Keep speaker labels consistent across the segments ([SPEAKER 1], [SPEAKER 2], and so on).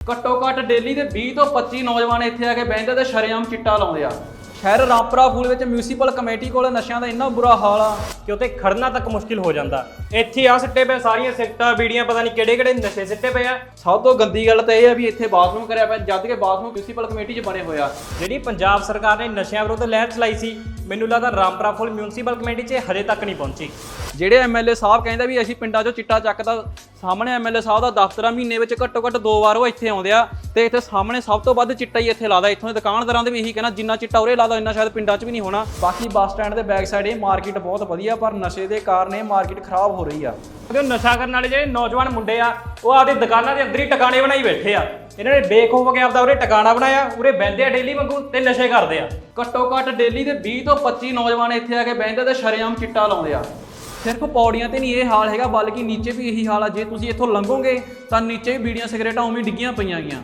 [SPEAKER 1] ਘੱਟੋ ਘੱਟ ਡੇਲੀ ਦੇ 20 ਤੋਂ 25 ਨੌਜਵਾਨ ਇੱਥੇ ਆ ਕੇ ਬਹਿੰਦੇ ਤੇ ਸ਼ਰੇਆਮ ਚਿੱਟਾ ਲਾਉਂਦੇ ਆ। ਸ਼ਹਿਰ ਰਾਮਪੁਰਾ ਫੂਲ ਵਿੱਚ ਮਿਊਨਿਸਪਲ ਕਮੇਟੀ ਕੋਲ ਨਸ਼ਿਆਂ ਦਾ ਇੰਨਾ ਬੁਰਾ ਹਾਲ ਆ
[SPEAKER 2] ਕਿ ਉੱਥੇ ਖੜਨਾ ਤੱਕ ਮੁਸ਼ਕਿਲ ਹੋ ਜਾਂਦਾ। ਇੱਥੇ ਆ ਸਿੱਟੇ ਪਏ ਸਾਰੀਆਂ ਸਿੱਟਾਂ, ਬੀੜੀਆਂ, ਪਤਾ ਨਹੀਂ ਕਿਹੜੇ ਕਿਹੜੇ ਨਸ਼ੇ ਸਿੱਟੇ ਪਏ ਆ।
[SPEAKER 1] ਸਭ ਤੋਂ ਗੰਦੀ ਗੱਲ ਤਾਂ ਇਹ ਆ ਵੀ ਇੱਥੇ ਬਾਥਰੂਮ ਕਰਿਆ ਪਿਆ, ਜਦ ਕਿ ਬਾਥਰੂਮ ਮਿਊਨਿਸਪਲ ਕਮੇਟੀ 'ਚ ਬਣੇ ਹੋਏ ਆ।
[SPEAKER 2] ਜਿਹੜੀ ਪੰਜਾਬ ਸਰਕਾਰ ਨੇ ਨਸ਼ਿਆਂ ਵਿਰੁੱਧ ਲਹਿਰ ਚਲਾਈ ਸੀ ਮੈਨੂੰ ਲੱਗਦਾ ਰਾਮਪੁਰਾ ਫੁੱਲ ਮਿਊਨਿਸਪਲ ਕਮੇਟੀ 'ਚ ਹਜੇ ਤੱਕ ਨਹੀਂ ਪਹੁੰਚੀ।
[SPEAKER 1] ਜਿਹੜੇ ਐਮਐਲਏ ਸਾਹਿਬ ਕਹਿੰਦੇ ਵੀ ਅਸੀਂ ਪਿੰਡਾਂ 'ਚੋਂ ਚਿੱਟਾ ਚੱਕਦਾ ਸਾਹਮਣੇ ਐਮਐਲਏ ਸਾਹਿਬ ਦਾ ਦਫ਼ਤਰ ਆ ਮਹੀਨੇ ਵਿੱਚ ਘੱਟੋ ਘੱਟ ਦੋ ਵਾਰ ਉਹ ਇੱਥੇ ਆਉਂਦੇ ਆ ਤੇ ਇੱਥੇ ਸਾਹਮਣੇ ਸਭ ਤੋਂ ਵੱਧ ਚਿੱਟਾ ਹੀ ਇੱਥੇ ਲਾਦਾ। ਇੱਥੋਂ ਦੇ ਦੁਕਾਨਦਾਰਾਂ ਦੇ ਵੀ ਇਹੀ ਕਹਿਣਾ ਜਿੰਨਾ ਚਿੱਟਾ ਉਰੇ ਲਾਦਾ ਇੰਨਾ ਸ਼ਾਇਦ ਪਿੰਡਾਂ 'ਚ ਵੀ ਨਹੀਂ ਹੋਣਾ। ਬਾਕੀ ਬੱਸ ਸਟੈਂਡ ਦੇ ਬੈਕ ਸਾਈਡ ਇਹ ਮਾਰਕੀਟ ਬਹੁਤ ਵਧੀਆ ਪਰ ਨਸ਼ੇ ਦੇ ਕਾਰਨ ਇਹ ਮਾਰਕੀਟ ਖਰਾਬ ਹੋ ਰਹੀ ਆ।
[SPEAKER 2] ਕਿਉਂਕਿ ਨਸ਼ਾ ਕਰਨ ਵਾਲੇ ਜਿਹੜੇ ਨੌਜਵਾਨ ਮੁੰਡੇ ਆ ਉਹ ਆਪਦੀ ਦੁਕਾਨਾਂ ਦੇ ਅੰਦਰ ਹੀ ਟਿਕਾਣੇ ਬਣਾਈ ਬੈਠੇ ਆ। ਇਹਨਾਂ ਨੇ ਬੇਖੌਫ ਕੇ ਆਪਦਾ ਉਰੇ ਟਿਕਾਣਾ ਬਣਾਇਆ, ਉਰੇ ਬਹਿੰਦੇ ਆ ਡੇਲੀ ਵਾਂਗੂ ਤੇ ਨਸ਼ੇ ਕਰਦੇ ਆ।
[SPEAKER 1] ਘੱਟੋ ਘੱਟ ਡੇਲੀ ਦੇ 20 ਤੋਂ 25 ਨੌਜਵਾਨ ਇੱਥੇ ਆ ਕੇ ਬਹਿੰਦੇ ਤੇ ਸ਼ਰੇਆਮ ਚਿੱਟਾ ਲਾਉਂਦੇ ਆ। ਸਿਰਫ ਪੌੜੀਆਂ ਤੇ ਨਹੀਂ ਇਹ ਹਾਲ ਹੈਗਾ, ਬਲਕਿ ਨੀਚੇ ਵੀ ਇਹੀ ਹਾਲ ਆ। ਜੇ ਤੁਸੀਂ ਇੱਥੋਂ ਲੰਘੋਗੇ, ਤਾਂ ਨੀਚੇ ਵੀ ਬੀੜੀਆਂ ਸਿਗਰਟਾਂ ਉਵੇਂ ਡਿੱਗੀਆਂ ਪਈਆਂ ਗਈਆਂ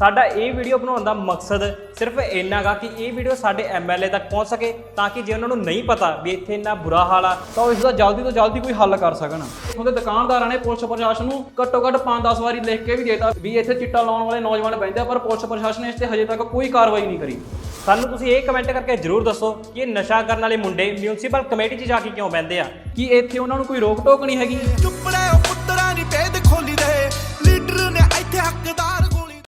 [SPEAKER 2] ਸਾਡਾ ਇਹ ਵੀਡੀਓ ਬਣਾਉਣ ਦਾ ਮਕਸਦ ਸਿਰਫ ਇੰਨਾ ਗਾ ਕਿ ਇਹ ਵੀਡੀਓ ਸਾਡੇ ਐਮਐਲਏ ਤੱਕ ਪਹੁੰਚ ਸਕੇ ਤਾਂ ਕਿ ਜੇ ਉਹਨਾਂ ਨੂੰ ਨਹੀਂ ਪਤਾ ਵੀ ਇੱਥੇ ਇੰਨਾ ਬੁਰਾ ਹਾਲ ਆ
[SPEAKER 1] ਤਾਂ ਉਹ ਇਸ ਦਾ ਜਲਦੀ ਤੋਂ ਜਲਦੀ ਕੋਈ ਹੱਲ ਕਰ ਸਕਣ। ਇੱਥੋਂ ਦੇ ਦੁਕਾਨਦਾਰਾਂ ਨੇ ਪੁਲਿਸ ਪ੍ਰਸ਼ਾਸਨ ਨੂੰ ਘੱਟੋ ਘੱਟ 5-10 ਵਾਰੀ ਲਿਖ ਕੇ ਵੀ ਦੇਤਾ ਵੀ ਇੱਥੇ ਚਿੱਟਾ ਲਾਉਣ ਵਾਲੇ ਨੌਜਵਾਨ ਬੈਠਦੇ ਆ ਪਰ ਪੁਲਿਸ ਪ੍ਰਸ਼ਾਸਨ ਨੇ ਇਸ ਤੇ ਹਜੇ ਤੱਕ ਕੋਈ ਕਾਰਵਾਈ ਨਹੀਂ ਕਰੀ।
[SPEAKER 2] ਸਾਨੂੰ ਤੁਸੀਂ ਇਹ ਕਮੈਂਟ ਕਰਕੇ ਜਰੂਰ ਦੱਸੋ ਕਿ ਇਹ ਨਸ਼ਾ ਕਰਨ ਵਾਲੇ ਮੁੰਡੇ ਮਿਊਨਿਸਪਲ ਕਮੇਟੀ 'ਚ ਜਾ ਕੇ ਕਿਉਂ ਬਹਿੰਦੇ ਆ?
[SPEAKER 1] ਕੀ ਇੱਥੇ ਉਹਨਾਂ ਨੂੰ ਕੋਈ ਰੋਕ ਟੋਕ ਨਹੀਂ ਹੈਗੀ?
[SPEAKER 3] ਚੁੱਪ ਰਹਿ ਉਹ ਪੁੱਤਰਾਂ ਨਹੀਂ ਭੇਦ ਖੋਲੀ